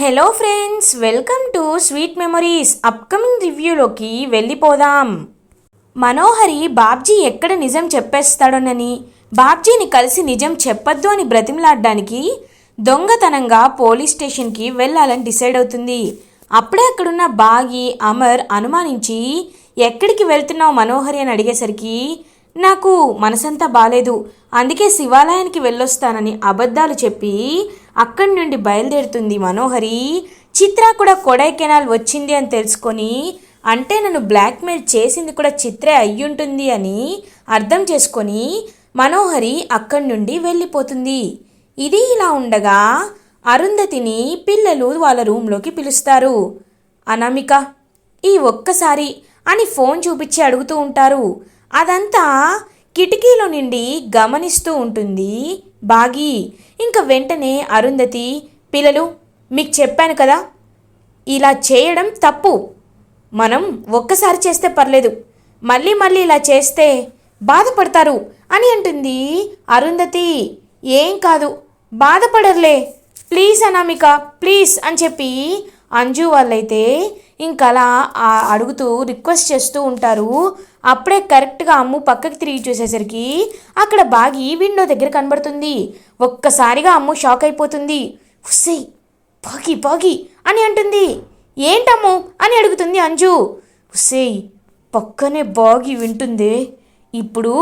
Hello friends welcome to sweet memories upcoming రివ్యూలోకి వెళ్ళిపోదాం. మనోహరి బాబ్జీ ఎక్కడ నిజం చెప్పేస్తాడోనని బాబ్జీని కలిసి నిజం చెప్పొద్దు అని బ్రతిమలాడడానికి దొంగతనంగా పోలీస్ స్టేషన్కి వెళ్ళాలని డిసైడ్ అవుతుంది. అప్పుడే అక్కడున్న బాగి అమర్ అనుమానించి ఎక్కడికి వెళ్తున్నావు మనోహరి? అని అడిగేసరికి నాకు మనసంతా బాలేదు. అందుకే శివాలయానికి వెళ్ళొస్తానని అబద్ధాలు చెప్పి అక్కడి నుండి బయలుదేరుతుంది మనోహరి. చిత్ర కూడా కొడైకెనాల్ వచ్చింది అని తెలుసుకొని అంటే నన్ను బ్లాక్మెయిల్ చేసింది కూడా చిత్రే అయ్యుంటుంది అని అర్థం చేసుకొని మనోహరి అక్కడి నుండి వెళ్ళిపోతుంది. ఇది ఇలా ఉండగా అరుంధతిని పిల్లలు వాళ్ళ రూమ్లోకి పిలుస్తారు. అనామిక ఈ ఒక్కసారి అని ఫోన్ చూపించి అడుగుతూ ఉంటారు. అదంతా కిటికీలో నుండి గమనిస్తూ ఉంటుంది. బాగి ఇంకా వెంటనే అరుంధతి పిల్లలు మీకు చెప్పాను కదా ఇలా చేయడం తప్పు. మనం ఒక్కసారి చేస్తే పర్లేదు. మళ్ళీ మళ్ళీ ఇలా చేస్తే బాధపడతారు అని అంటుంది అరుంధతి. ఏం కాదు బాధపడర్లే. ప్లీజ్ అనామిక ప్లీజ్ అని చెప్పి అంజు వాళ్ళైతే ఇంకలా అలా అడుగుతూ రిక్వెస్ట్ చేస్తూ ఉంటారు. అప్పుడే కరెక్ట్గా అమ్ము పక్కకి తిరిగి చూసేసరికి అక్కడ బాగి విండో దగ్గర కనబడుతుంది. ఒక్కసారిగా అమ్ము షాక్ అయిపోతుంది. హుస్సే బాగి బాగి అని అంటుంది. ఏంటమ్ము? అని అడుగుతుంది అంజు. హుస్సే పక్కనే బాగి వింటుంది. ఇప్పుడు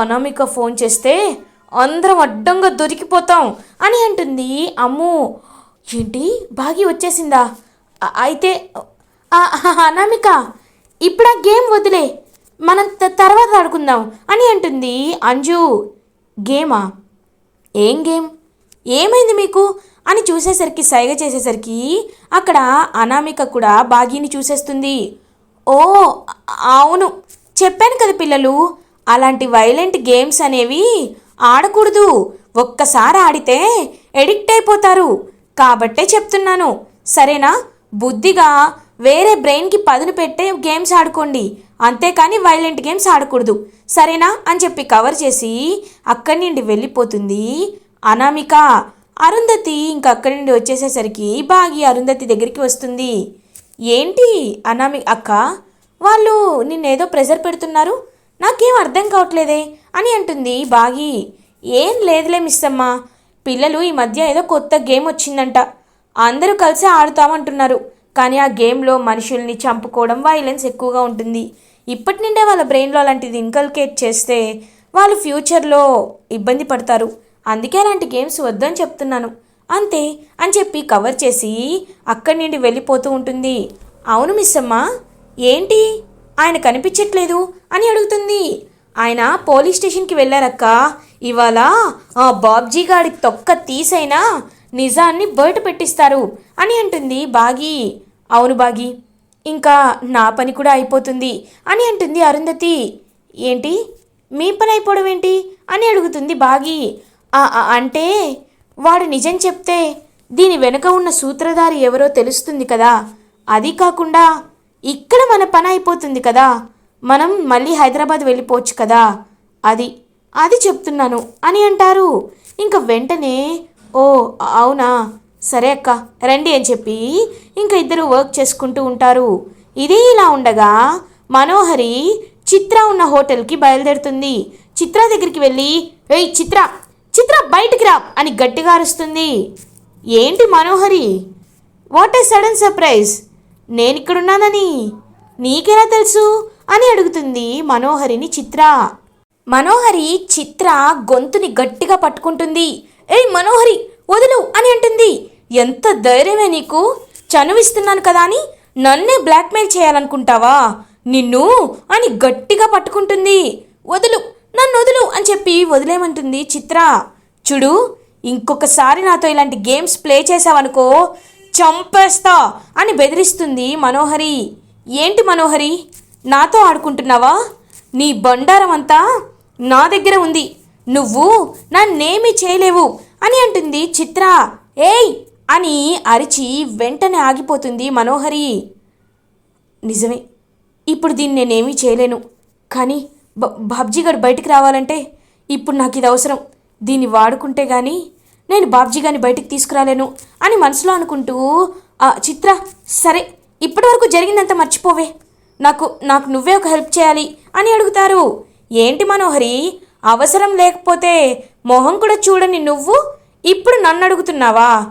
అనామిక ఫోన్ చేస్తే అందరం అడ్డంగా దొరికిపోతాం అని అంటుంది అమ్ము. ఏంటి? బాగి వచ్చేసిందా? అయితే అనామిక ఇప్పుడు ఆ గేమ్ వదిలే. మనం తర్వాత ఆడుకుందాం అని అంటుంది అంజు. గేమా? ఏం గేమ్? ఏమైంది మీకు? అని చూసేసరికి సైగ చేసేసరికి అక్కడ అనామిక కూడా బాగీని చూసేస్తుంది. ఓ అవును. చెప్పాను కదా పిల్లలు అలాంటి వైలెంట్ గేమ్స్ అనేవి ఆడకూడదు. ఒక్కసారి ఆడితే ఎడిక్ట్ అయిపోతారు. కాబట్టే చెప్తున్నాను. సరేనా? బుద్ధిగా వేరే బ్రెయిన్కి పదును పెట్టే గేమ్స్ ఆడుకోండి. అంతేకాని వైలెంట్ గేమ్స్ ఆడకూడదు. సరేనా? అని చెప్పి కవర్ చేసి అక్కడి నుండి వెళ్ళిపోతుంది అనామిక. అరుంధతి ఇంక అక్కడి నుండి వచ్చేసేసరికి బాగి అరుంధతి దగ్గరికి వస్తుంది. ఏంటి అనామి అక్క? వాళ్ళు నిన్నేదో ప్రెజర్ పెడుతున్నారు. నాకేం అర్థం కావట్లేదే అని అంటుంది బాగి. ఏం లేదులే మిస్ అమ్మ పిల్లలు ఈ మధ్య ఏదో కొత్త గేమ్ వచ్చిందంట. అందరూ కలిసి ఆడుతామంటున్నారు. కానీ ఆ గేమ్లో మనుషుల్ని చంపుకోవడం వైలెన్స్ ఎక్కువగా ఉంటుంది. ఇప్పటి నుండే వాళ్ళ బ్రెయిన్లో అలాంటిది ఇన్కల్కేట్ చేస్తే వాళ్ళు ఫ్యూచర్లో ఇబ్బంది పడతారు. అందుకే అలాంటి గేమ్స్ వద్దని చెప్తున్నాను. అంతే అని చెప్పి కవర్ చేసి అక్కడి నుండి వెళ్ళిపోతూ ఉంటుంది. అవును మిస్ అమ్మ ఏంటి? ఆయన కనిపించట్లేదు అని అడుగుతుంది. ఆయన పోలీస్ స్టేషన్కి వెళ్ళారక్క. ఇవాళ ఆ బాబ్జీ గాడి తొక్క తీసైనా నిజాన్ని బయట పెట్టిస్తారు అని అంటుంది బాగి. అవును బాగి ఇంకా నా పని కూడా అయిపోతుంది అని అంటుంది అరుంధతి. ఏంటి? మీ పని అయిపోవడం ఏంటి? అని అడుగుతుంది బాగి. అంటే వాడు నిజం చెప్తే దీని వెనుక ఉన్న సూత్రధారి ఎవరో తెలుస్తుంది కదా. అది కాకుండా ఇక్కడ మన పని అయిపోతుంది కదా. మనం మళ్ళీ హైదరాబాద్ వెళ్ళిపోవచ్చు కదా. అది అది చెప్తున్నాను అని అంటారు. ఇంకా వెంటనే ఓ అవునా? సరే అక్క రండి అని చెప్పి ఇంకా ఇద్దరు వర్క్ చేసుకుంటూ ఉంటారు. ఇదే ఇలా ఉండగా మనోహరి చిత్ర ఉన్న హోటల్కి బయలుదేరుతుంది. చిత్ర దగ్గరికి వెళ్ళి ఏయ్ చిత్ర చిత్ర బయటికి రా అని గట్టిగా అరుస్తుంది. ఏంటి Manohari? What a sudden surprise నేను ఇక్కడున్నానని నీకెలా తెలుసు? అని అడుగుతుంది మనోహరిని చిత్ర. మనోహరి చిత్ర గొంతుని గట్టిగా పట్టుకుంటుంది. ఏయ్ మనోహరి వదులు అని అంటుంది. ఎంత ధైర్యమే నీకు? చనువిస్తున్నాను కదా అని నన్నే బ్లాక్మెయిల్ చేయాలనుకుంటావా? నిన్ను అని గట్టిగా పట్టుకుంటుంది. వదులు నన్ను వదులు అని చెప్పి వదిలేమంటుంది చిత్ర. చూడు ఇంకొకసారి నాతో ఇలాంటి గేమ్స్ ప్లే చేసావనుకో చంపేస్తా అని బెదిరిస్తుంది మనోహరి. ఏంటి మనోహరి? నాతో ఆడుకుంటున్నావా? నీ బండారం అంతా నా దగ్గర ఉంది. నువ్వు నన్నేమీ చేయలేవు. అని అంటుంది చిత్ర. ఏయ్! అని అరిచి వెంటనే ఆగిపోతుంది మనోహరి. నిజమే. ఇప్పుడు దీన్ని నేనేమీ చేయలేను. కానీ బ బాబ్జీ గారు బయటికి రావాలంటే ఇప్పుడు నాకు ఇది అవసరం. దీన్ని వాడుకుంటే కానీ నేను బాబ్జీ గారిని బయటికి తీసుకురాలేను అని మనసులో అనుకుంటూ చిత్ర సరే ఇప్పటివరకు జరిగిందంతా మర్చిపోవే. నాకు నాకు నువ్వే ఒక హెల్ప్ చేయాలి అని అడుగుతారు. ఏంటి మనోహరి? అవసరం లేకపోతే మొహం కూడా చూడని నువ్వు ఇప్పుడు నన్ను అడుగుతున్నావా?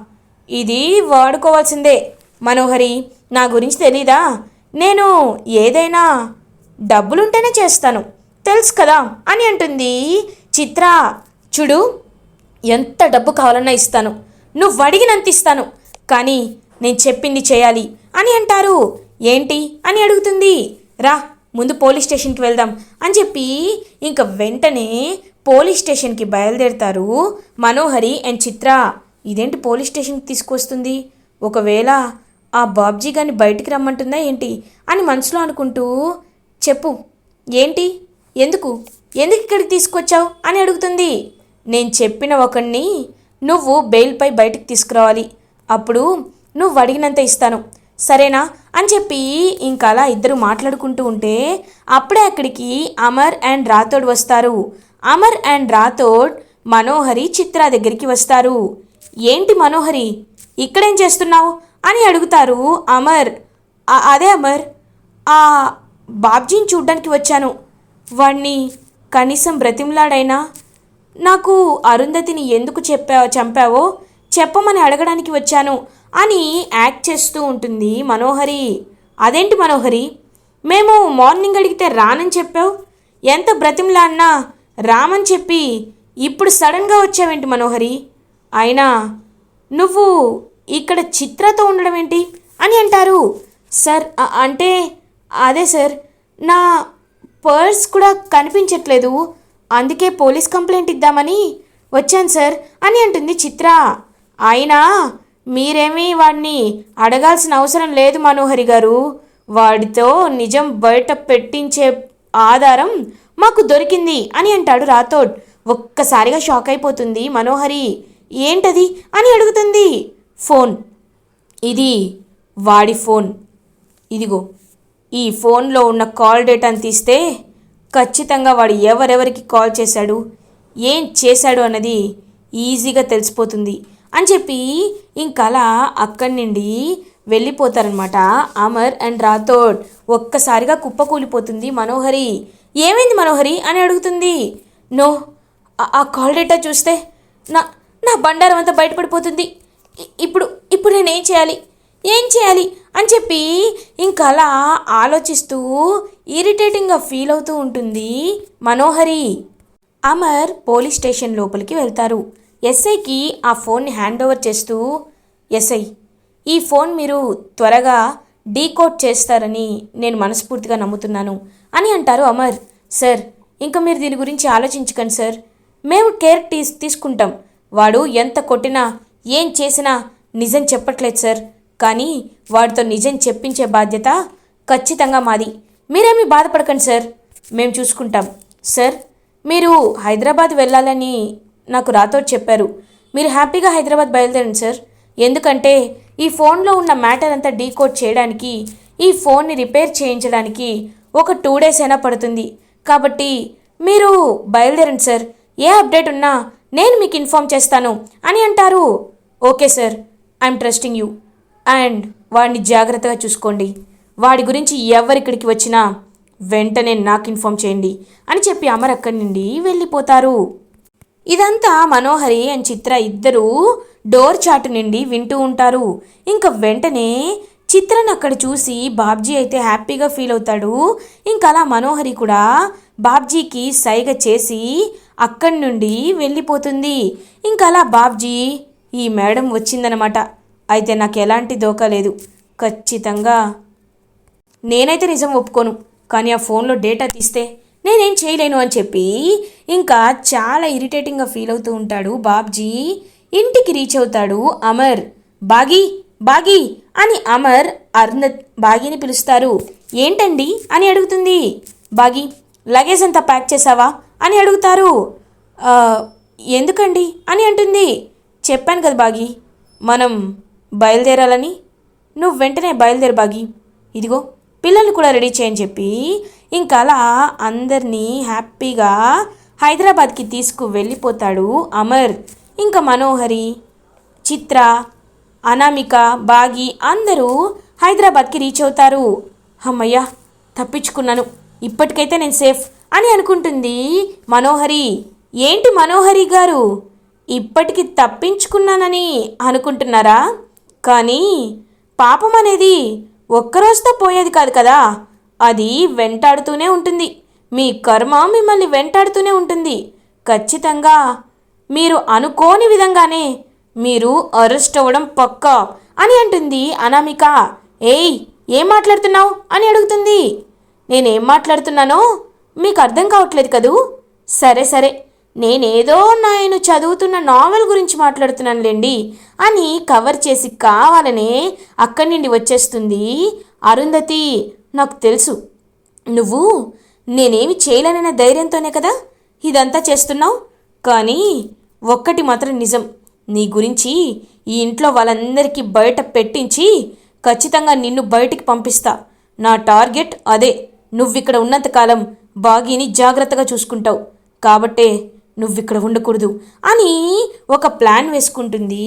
ఇది వాడుకోవాల్సిందే. మనోహరి నా గురించి తెలీదా? నేను ఏదైనా డబ్బులుంటేనే చేస్తాను. తెలుసు కదా అని అంటుంది. చిత్ర చూడు ఎంత డబ్బు కావాలన్నా ఇస్తాను. నువ్వు అడిగినంత ఇస్తాను. కానీ నేను చెప్పింది చేయాలి అని అంటారు. ఏంటి? అని అడుగుతుంది. రా ముందు పోలీస్ స్టేషన్కి వెళ్దాం అని చెప్పి ఇంక వెంటనే పోలీస్ స్టేషన్కి బయలుదేరుతారు మనోహరి అండ్ చిత్ర. ఇదేంటి పోలీస్ స్టేషన్కి తీసుకొస్తుంది? ఒకవేళ ఆ బాబ్జీ గారిని బయటికి రమ్మంటుందా ఏంటి అని మనసులో అనుకుంటూ చెప్పు. ఏంటి? ఎందుకు? ఎందుకు ఇక్కడికి తీసుకొచ్చావు? అని అడుగుతుంది. నేను చెప్పిన ఒకడిని నువ్వు బెయిల్పై బయటికి తీసుకురావాలి. అప్పుడు నువ్వు అడిగినంత ఇస్తాను. సరేనా? అని చెప్పి ఇంకా అలా ఇద్దరు మాట్లాడుకుంటూ ఉంటే అప్పుడే అక్కడికి అమర్ అండ్ రాథోడ్ వస్తారు. అమర్ అండ్ రాథోడ్ మనోహరి చిత్ర దగ్గరికి వస్తారు. ఏంటి మనోహరి? ఇక్కడేం చేస్తున్నావు? అని అడుగుతారు అమర్. అదే అమర్. ఆ బాబ్జీని చూడ్డానికి వచ్చాను. వాణ్ణి కనీసం బ్రతిమలాడైనా. నాకు అరుంధతిని ఎందుకు చెప్పావో చంపావో చెప్పమని అడగడానికి వచ్చాను. అని యాక్ట్ చేస్తూ ఉంటుంది మనోహరి. అదేంటి మనోహరి? మేము మార్నింగ్ అడిగితే రానని చెప్పావు? ఎంత బ్రతిమలాడినా రామని చెప్పి ఇప్పుడు సడన్గా వచ్చావేంటి మనోహరి? అయినా నువ్వు ఇక్కడ చిత్రతో ఉండడం ఏంటి అని అంటారు. సార్ అంటే అదే సార్ నా పర్స్ కూడా కనిపించట్లేదు. అందుకే పోలీస్ కంప్లైంట్ ఇద్దామని వచ్చాను సార్ అని అంటుంది చిత్ర. అయినా మీరేమీ వాడిని అడగాల్సిన అవసరం లేదు మనోహరి గారు. వాడితో నిజం బయట పెట్టించే ఆధారం మాకు దొరికింది అని అంటాడు రాథోడ్. ఒక్కసారిగా షాక్ అయిపోతుంది మనోహరి. ఏంటది అని అడుగుతుంది. ఫోన్. ఇది వాడి ఫోన్. ఇదిగో ఈ ఫోన్లో ఉన్న కాల్ డేటాను తీస్తే ఖచ్చితంగా వాడు ఎవరెవరికి కాల్ చేశాడు ఏం చేశాడు అన్నది ఈజీగా తెలిసిపోతుంది. అని చెప్పి ఇంకలా అక్కడి నుండి వెళ్ళిపోతారనమాట అమర్ అండ్ రాథోడ్ ఒక్కసారిగా కుప్పకూలిపోతుంది మనోహరి ఏమైంది మనోహరి? అని అడుగుతుంది. నో ఆ- కాల్ డేటా చూస్తే నా నా బండారం అంతా బయటపడిపోతుంది. ఇప్పుడు ఇప్పుడు నేను ఏం చేయాలి? ఏం చేయాలి? అని చెప్పి ఇంకలా అలా ఆలోచిస్తూ ఇరిటేటింగ్గా ఫీల్ అవుతూ ఉంటుంది మనోహరి. అమర్ పోలీస్ స్టేషన్ లోపలికి వెళ్తారు. ఎస్ఐకి ఆ ఫోన్ని హ్యాండ్ ఓవర్ చేస్తూ ఎస్ఐ ఈ ఫోన్ మీరు త్వరగా డీకోడ్ చేస్తారని నేను మనస్ఫూర్తిగా నమ్ముతున్నాను అని అంటారు అమర్. సార్ ఇంకా మీరు దీని గురించి ఆలోచించకండి సార్. మేము కేర్ తీ తీసుకుంటాం. వాడు ఎంత కొట్టినా ఏం చేసినా నిజం చెప్పట్లేదు సార్. కానీ వాడితో నిజం చెప్పించే బాధ్యత ఖచ్చితంగా మాది. మీరేమీ బాధపడకండి సార్. మేము చూసుకుంటాం. సార్ మీరు హైదరాబాద్ వెళ్ళాలని నాకు రాతో చెప్పారు. మీరు హ్యాపీగా హైదరాబాద్ బయలుదేరండి సార్. ఎందుకంటే ఈ ఫోన్లో ఉన్న మ్యాటర్ అంతా డీకోడ్ చేయడానికి ఈ ఫోన్ని రిపేర్ చేయించడానికి ఒక టూ డేస్ అయినా పడుతుంది. కాబట్టి మీరు బయలుదేరండి సార్. ఏ అప్డేట్ ఉన్నా నేను మీకు ఇన్ఫామ్ చేస్తాను అని అంటారు. Okay sir. I'm trusting you. And వాడిని జాగ్రత్తగా చూసుకోండి. వాడి గురించి ఎవరిక్కడికి వచ్చినా వెంటనే నాకు ఇన్ఫామ్ చేయండి అని చెప్పి అమర్ అక్కడి నుండి వెళ్ళిపోతారు. ఇదంతా మనోహరి అండ్ చిత్ర ఇద్దరూ డోర్ చాటు నుండి వింటూ ఉంటారు. ఇంకా వెంటనే చిత్రను అక్కడ చూసి బాబ్జీ అయితే హ్యాపీగా ఫీల్ అవుతాడు. ఇంకా అలా మనోహరి కూడా బాబ్జీకి సైగ చేసి అక్కడి నుండి వెళ్ళిపోతుంది. ఇంకా అలా బాబ్జీ ఈ మేడం వచ్చిందనమాట. అయితే నాకు ఎలాంటి దోకా లేదు. ఖచ్చితంగా నేనైతే నిజం ఒప్పుకోను. కానీ ఆ ఫోన్లో డేటా తీస్తే నేనేం చేయలేను అని చెప్పి ఇంకా చాలా ఇరిటేటింగ్గా ఫీల్ అవుతూ ఉంటాడు బాబ్జీ. ఇంటికి రీచ్ అవుతాడు అమర్. బాగి బాగి అని అమర్ అర్న బాగిని పిలుస్తారు. ఏంటండి? అని అడుగుతుంది. బాగి లగేజ్ అంతా ప్యాక్ చేసావా? అని అడుగుతారు. ఎందుకండి? అని అంటుంది. చెప్పాను కదా బాగి మనం బయలుదేరాలని. నువ్వు వెంటనే బయలుదేరు బాగి. ఇదిగో పిల్లల్ని కూడా రెడీ చేయని చెప్పి ఇంకా అలా అందరినీ హ్యాపీగా హైదరాబాద్కి తీసుకు వెళ్ళిపోతాడు అమర్. ఇంకా మనోహరి చిత్ర అనామిక బాగి అందరూ హైదరాబాద్కి రీచ్ అవుతారు. అమ్మయ్యా తప్పించుకున్నాను. ఇప్పటికైతే నేను సేఫ్ అని అనుకుంటుంది మనోహరి. ఏంటి మనోహరి గారు? ఇప్పటికి తప్పించుకున్నానని అనుకుంటున్నారా? కానీ పాపం అనేది ఒక్కరోజుతో పోయేది కాదు కదా. అది వెంటాడుతూనే ఉంటుంది. మీ కర్మ మిమ్మల్ని వెంటాడుతూనే ఉంటుంది. ఖచ్చితంగా. మీరు అనుకోని విధంగానే మీరు అరెస్ట్ అవ్వడం పక్కా అని అంటుంది అనామిక. ఏయ్ ఏం మాట్లాడుతున్నావు అని అడుగుతుంది. నేనేం మాట్లాడుతున్నానో మీకు అర్థం కావట్లేదు కదూ? సరే సరే. నేనేదో నేను చదువుతున్న నావెల్ గురించి మాట్లాడుతున్నానులేండి అని కవర్ చేసి కావాలనే అక్కడి నుండి వచ్చేస్తుంది అరుంధతి. నాకు తెలుసు. నువ్వు నేనేమి చేయలేనన్న ధైర్యంతోనే కదా ఇదంతా చేస్తున్నావు? కానీ ఒక్కటి మాత్రం నిజం. నీ గురించి ఈ ఇంట్లో వాళ్ళందరికీ బయట పెట్టించి ఖచ్చితంగా నిన్ను బయటికి పంపిస్తా. నా టార్గెట్ అదే. నువ్విక్కడ ఉన్నంతకాలం బాగీని జాగ్రత్తగా చూసుకుంటావు. కాబట్టే నువ్విక్కడ ఉండకూడదు అని ఒక ప్లాన్ వేసుకుంటుంది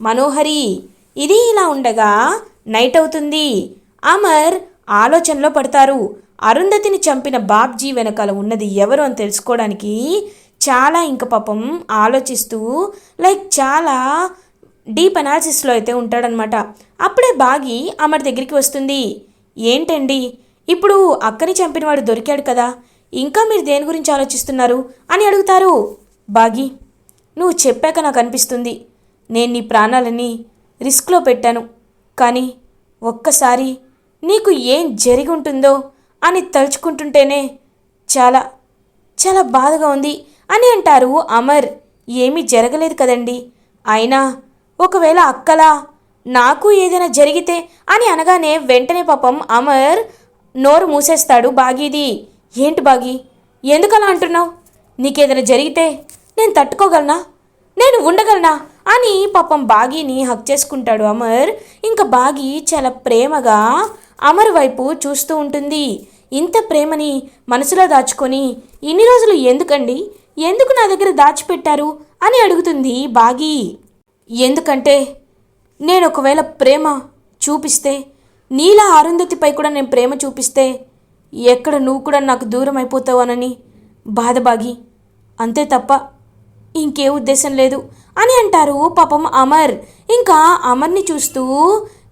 మనోహరి. ఇది ఇలా ఉండగా నైట్ అవుతుంది. అమర్ ఆలోచనలో పడతారు. అరుంధతిని చంపిన బాబ్జీ వెనకాల ఉన్నది ఎవరు అని తెలుసుకోవడానికి చాలా ఇంక పాపం ఆలోచిస్తూ లైక్ చాలా డీప్ అనాలిసిస్లో అయితే ఉంటాడనమాట. అప్పుడే బాగి అమర్ దగ్గరికి వస్తుంది. ఏంటండి? ఇప్పుడు అక్కని చంపినవాడు దొరికాడు కదా. ఇంకా మీరు దేని గురించి ఆలోచిస్తున్నారు అని అడుగుతారు. బాగి నువ్వు చెప్పాక నాకు అనిపిస్తుంది. నేను నీ ప్రాణాలని రిస్క్లో పెట్టాను. కానీ ఒక్కసారి నీకు ఏం జరిగి ఉంటుందో అని తలుచుకుంటుంటేనే చాలా చాలా బాధగా ఉంది అని అంటారు అమర్. ఏమీ జరగలేదు కదండి. అయినా ఒకవేళ అక్కలా నాకు ఏదైనా జరిగితే అని అనగానే వెంటనే పాపం అమర్ నోరు మూసేస్తాడు బాగీది. ఏంటి బాగి? ఎందుకలా అంటున్నావు? నీకేదైనా జరిగితే నేను తట్టుకోగలనా? నేను ఉండగలనా? అని పాపం బాగీని హక్ చేసుకుంటాడు అమర్. ఇంకా బాగి చాలా ప్రేమగా అమర్ వైపు చూస్తూ ఉంటుంది. ఇంత ప్రేమని మనసులో దాచుకొని ఇన్ని రోజులు ఎందుకండి? ఎందుకు నా దగ్గర దాచిపెట్టారు? అని అడుగుతుంది బాగి. ఎందుకంటే నేను ఒకవేళ ప్రేమ చూపిస్తే నీలా అరుంధతిపై కూడా నేను ప్రేమ చూపిస్తే ఎక్కడ నువ్వు కూడా నాకు దూరం అయిపోతావనని బాధ బాగి. అంతే తప్ప ఇంకే ఉద్దేశం లేదు అని అంటారు పాపం అమర్. ఇంకా అమర్ని చూస్తూ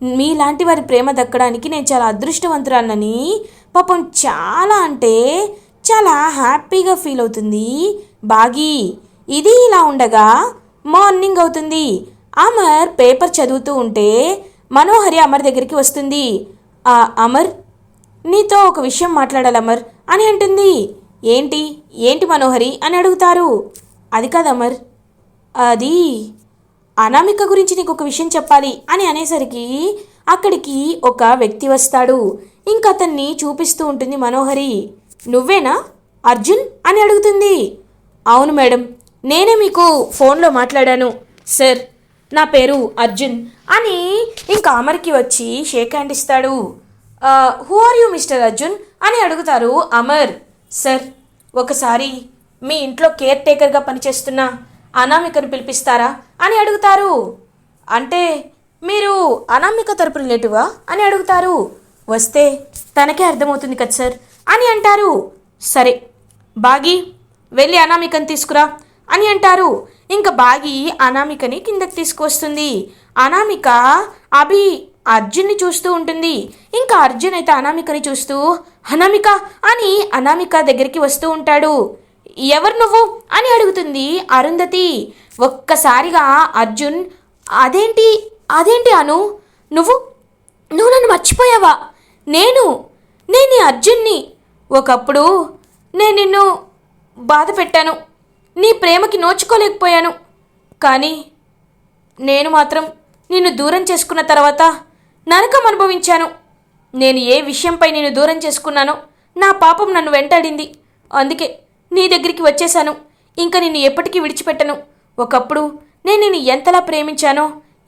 మీలాంటి వారి ప్రేమ దక్కడానికి నేను చాలా అదృష్టవంతురాలని పాపం చాలా అంటే చాలా హ్యాపీగా ఫీల్ అవుతుంది. బాగి ఇది ఇలా ఉండగా మార్నింగ్ అవుతుంది. అమర్ పేపర్ చదువుతూ ఉంటే మనోహరి అమర్ దగ్గరికి వస్తుంది. ఆ అమర్ నీతో ఒక విషయం మాట్లాడాలి అమర్ అని అంటుంది. ఏంటి? ఏంటి మనోహరి? అని అడుగుతారు. అది కాదు అమర్ అది అనామిక గురించి నీకు ఒక విషయం చెప్పాలి అని అనేసరికి అక్కడికి ఒక వ్యక్తి వస్తాడు. ఇంక అతన్ని చూపిస్తూ ఉంటుంది మనోహరి. నువ్వేనా? అర్జున్? అని అడుగుతుంది. అవును మేడం నేనే మీకు ఫోన్లో మాట్లాడాను. సార్ నా పేరు అర్జున్ అని ఇంకా అమర్కి వచ్చి షేక్ హ్యాండ్ ఇస్తాడు. Who are you mister Arjun? అని అడుగుతారు అమర్. సార్ ఒకసారి మీ ఇంట్లో కేర్ టేకర్గా పనిచేస్తున్న అనామికను పిలిపిస్తారా? అని అడుగుతారు. అంటే మీరు అనామిక తరపు రిలేటివా? అని అడుగుతారు. వస్తే తనకే అర్థమవుతుంది కదా సార్ అని అంటారు. సరే బాగి వెళ్ళి అనామికని తీసుకురా అని అంటారు. ఇంకా బాగి అనామికని కిందకి తీసుకొస్తుంది అనామిక అభి అర్జున్ని చూస్తూ ఉంటుంది. ఇంకా అర్జున్ అయితే అనామికని చూస్తూ అనామిక అని అనామిక దగ్గరికి వస్తూ ఉంటాడు. ఎవరు నువ్వు అని అడుగుతుంది అరుంధతి. ఒక్కసారిగా అర్జున్ అదేంటి అదేంటి అను? నువ్వు నువ్వు నన్ను మర్చిపోయావా? నేను నేను నీ అర్జున్ని. ఒకప్పుడు నేను నిన్ను బాధ పెట్టాను. నీ ప్రేమకి నోచుకోలేకపోయాను. కానీ నేను మాత్రం నిన్ను దూరం చేసుకున్న తర్వాత నరకం అనుభవించాను. నేను ఏ విషయంపై నేను దూరం చేసుకున్నానో నా పాపం నన్ను వెంటాడింది. అందుకే నీ దగ్గరికి వచ్చేశాను. ఇంకా నిన్ను ఎప్పటికీ విడిచిపెట్టను. ఒకప్పుడు నేను నిన్ను ఎంతలా ప్రేమించానో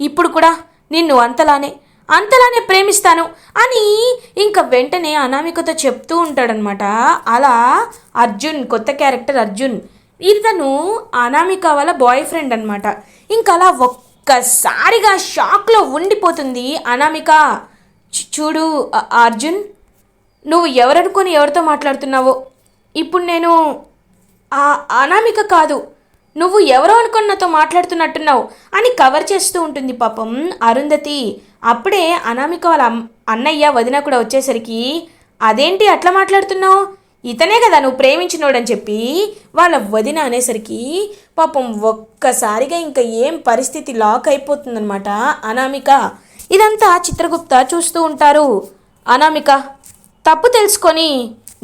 ఇప్పుడు కూడా నిన్ను అంతలానే అంతలానే ప్రేమిస్తాను అని ఇంకా వెంటనే అనామికతో చెప్తూ ఉంటాడనమాట అలా అర్జున్ కొత్త క్యారెక్టర్ అర్జున్. ఇతను అనామిక వాళ్ళ బాయ్ ఫ్రెండ్ అనమాట ఇంకా అలా ఒక్కసారిగా షాక్లో ఉండిపోతుంది అనామిక. చూడు అర్జున్ నువ్వు ఎవరనుకొని ఎవరితో మాట్లాడుతున్నావో? ఇప్పుడు నేను ఆ అనామిక కాదు. నువ్వు ఎవరో అనుకొని నాతో మాట్లాడుతున్నట్టున్నావు అని కవర్ చేస్తూ ఉంటుంది పాపం అరుంధతి. అప్పుడే అనామిక వాళ్ళ అన్నయ్య వదిన కూడా వచ్చేసరికి అదేంటి అట్లా మాట్లాడుతున్నావు? ఇతనే కదా నువ్వు ప్రేమించినోడని చెప్పి వాళ్ళ వదిన అనేసరికి పాపం ఒక్కసారిగా ఇంకా ఏం పరిస్థితి లాక్ అయిపోతుందన్నమాట అనామిక. ఇదంతా చిత్రగుప్త చూస్తూ ఉంటారు. అనామిక తప్పు తెలుసుకొని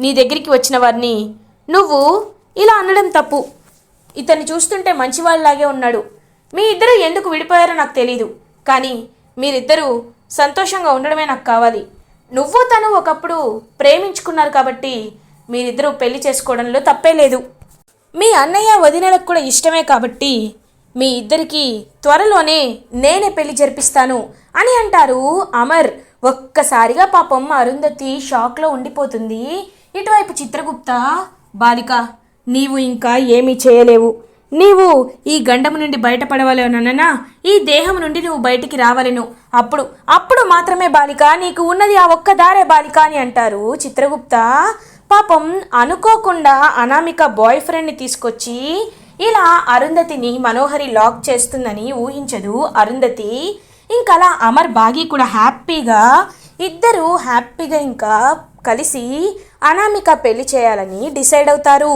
నీ దగ్గరికి వచ్చిన వారిని నువ్వు ఇలా అనడం తప్పు. ఇతన్ని చూస్తుంటే మంచివాళ్ళలాగే ఉన్నాడు. మీ ఇద్దరు ఎందుకు విడిపోయారో నాకు తెలీదు. కానీ మీరిద్దరూ సంతోషంగా ఉండడమే నాకు కావాలి. నువ్వు తను ఒకప్పుడు ప్రేమించుకున్నారు కాబట్టి మీరిద్దరూ పెళ్ళి చేసుకోవడంలో తప్పే లేదు. మీ అన్నయ్య వదినలకు కూడా ఇష్టమే కాబట్టి మీ ఇద్దరికి త్వరలోనే నేనే పెళ్ళి జరిపిస్తాను అని అంటారు అమర్. ఒక్కసారిగా పాపం అరుంధతి షాక్లో ఉండిపోతుంది. ఇటువైపు చిత్రగుప్త బాలిక నీవు ఇంకా ఏమీ చేయలేవు. నీవు ఈ గండము నుండి బయటపడవలేనన్ననా ఈ దేహం నుండి నువ్వు బయటికి రావలను. అప్పుడు అప్పుడు మాత్రమే బాలిక నీకు ఉన్నది ఆ ఒక్క దారే బాలిక అని అంటారు చిత్రగుప్త. పాపం అనుకోకుండా అనామిక బాయ్ ఫ్రెండ్ని తీసుకొచ్చి ఇలా అరుంధతిని మనోహరి లాక్ చేస్తుందని ఊహించదు అరుంధతి. ఇంకా అలా అమర్ బాగి కూడా హ్యాపీగా ఇద్దరు హ్యాపీగా ఇంకా కలిసి అనామిక పెళ్ళి చేయాలని డిసైడ్ అవుతారు.